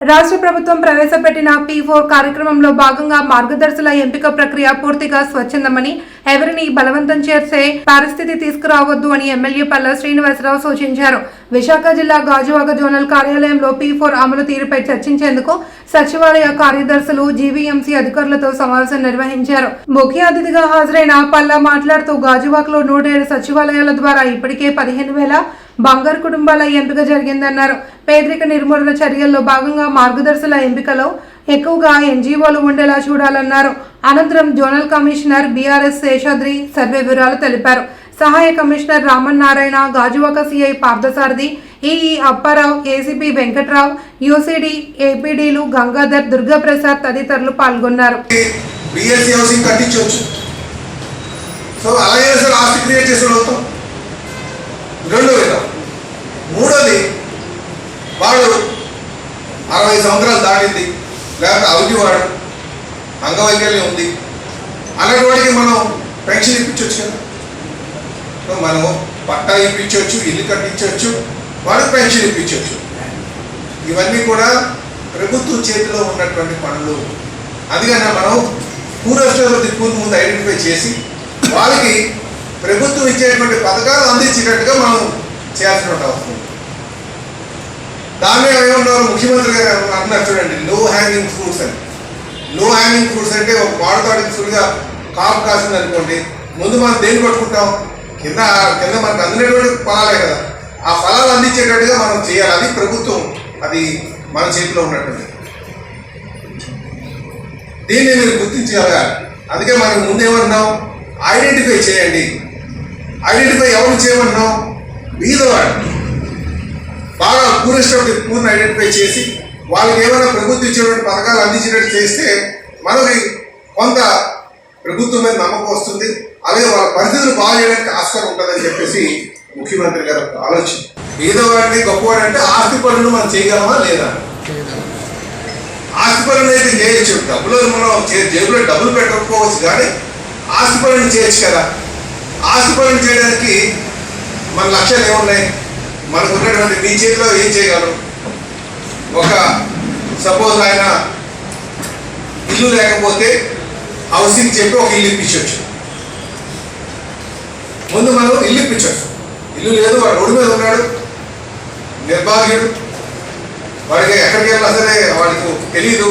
రాష్ట్ర ప్రభుత్వం ప్రవేశపెట్టిన పీ ఫోర్ కార్యక్రమంలో భాగంగా మార్గదర్శుల ఎంపిక ప్రక్రియ పూర్తిగా స్వచ్ఛందమని ఎవరిని బలవంతం చేసే పరిస్థితి తీసుకురావద్దు అని ఎమ్మెల్యే పల్ల శ్రీనివాసరావు సూచించారు. విశాఖ జిల్లా గాజువాక జోనల్ కార్యాలయంలో పీ ఫోర్ అమలు తీరుపై చర్చించేందుకు సచివాలయ కార్యదర్శులు జీవీఎంసీ అధికారులతో సమావేశం నిర్వహించారు. ముఖ్య అతిథిగా హాజరైన పల్లా మాట్లాడుతూ గాజువాకలో నూట ఏడు సచివాలయాల ద్వారా ఇప్పటికే పదిహేను వేల బంగారు కుటుంబాల ఎంపిక జరిగిందన్నారు. పేదరిక నిర్మూలన చర్యల్లో భాగంగా మార్గదర్శుల ఎంపికలో ఎక్కువగా ఎన్జీఓలు ఉండేలా చూడాలన్నారు. అనంతరం zonal commissioner BRS Seshadri survey వివరాలు తెలిపారు. సహాయ commissioner Raman Narayana Gajuwaka CI Parthasarathi EE Apparao ACP Venkatrao UCD ఏపీడీలు Gangadhar Durgaprasad తదితరులు పాల్గొన్నారు. సో అలాగే సార్ ఆస్తి క్రియేట్ చేసిన రెండు వాడు అరవై సంవత్సరాలు దాటింది లేకపోతే అవిటివాడు అంగవైకల్యం ఉంది. అలాంటి వాడికి మనం పెన్షన్ ఇప్పించవచ్చు కదా. మనము పట్టా ఇప్పించవచ్చు ఇల్లు కట్టించవచ్చు వాడికి పెన్షన్ ఇప్పించవచ్చు ఇవన్నీ కూడా ప్రభుత్వం చేతిలో ఉన్నటువంటి పనులు. అందుకని మనం పూర్వస్థుల పూర్తి ముందు ఐడెంటిఫై చేసి వాళ్ళకి ప్రభుత్వం ఇచ్చేటువంటి పథకాలు అందించేటట్టుగా మనం చేయాల్సిన అవసరం ఉంది. దాన్ని ఏమన్నారు ముఖ్యమంత్రి గారు అంటున్నారు చూడండి లో హ్యాంగింగ్ ఫ్రూట్స్ అని. లో హ్యాంగింగ్ ఫ్రూట్స్ అంటే ఒక మాడతాడికి ఫుల్గా కాపు కాసింది అనుకోండి ముందు మనం దేన్ని పట్టుకుంటాం? కింద కింద మనకు అందినటువంటి ఫలాలే కదా. ఆ ఫలాలు అందించేటట్టుగా మనం చేయాలి. అది ప్రభుత్వం అది మన చేతిలో ఉన్నటువంటి దీన్ని మీరు గుర్తించగలగాలి అందుకే మనం ముందేమన్నాం ఐడెంటిఫై చేయండి. ఐడెంటిఫై ఎవరు చేయమన్నాం బీదవాడు బాగా పూరెస్ట్ పూర్ణ ఐడెంటిఫై చేసి వాళ్ళకి ఏమైనా ప్రభుత్వం ఇచ్చేటువంటి పథకాలు అందించినట్టు చేస్తే మనకి కొంత ప్రభుత్వం మీద నమ్మకం వస్తుంది. అలాగే వాళ్ళ పరిస్థితులు బాగా చేయడానికి ఆస్కారం ఉంటుందని చెప్పేసి ముఖ్యమంత్రి గారు ఆలోచన ఆలోచన బీదవాడిని గొప్పవాడు అంటే ఆస్తి పనులు మనం చేయగలమా లేదా? ఆస్తి పనులు అయితే చేయొచ్చు. డబ్బులు మనం చే- జేబులో డబ్బులు పెట్టకపోవచ్చు కానీ ఆస్తి పనులు చేయొచ్చు కదా. ఆస్తి పనులు చేయడానికి మన లక్ష్యాలు ఏమున్నాయి? మనకు ఉన్నటువంటి మీ చేతిలో ఏం చేయగలరు ఒక సపోజ్ ఆయన ఇల్లు లేకపోతే హౌసింగ్ చెప్పి ఒక ఇల్లు ఇప్పించవచ్చు ముందు మనం ఇల్లు ఇప్పించవచ్చు ఇల్లు లేదు వాడు రోడ్డు మీద ఉన్నాడు నిర్భాగ్యుడు. వాడికి ఎక్కడికి వెళ్ళినా సరే వాడికి తెలియదు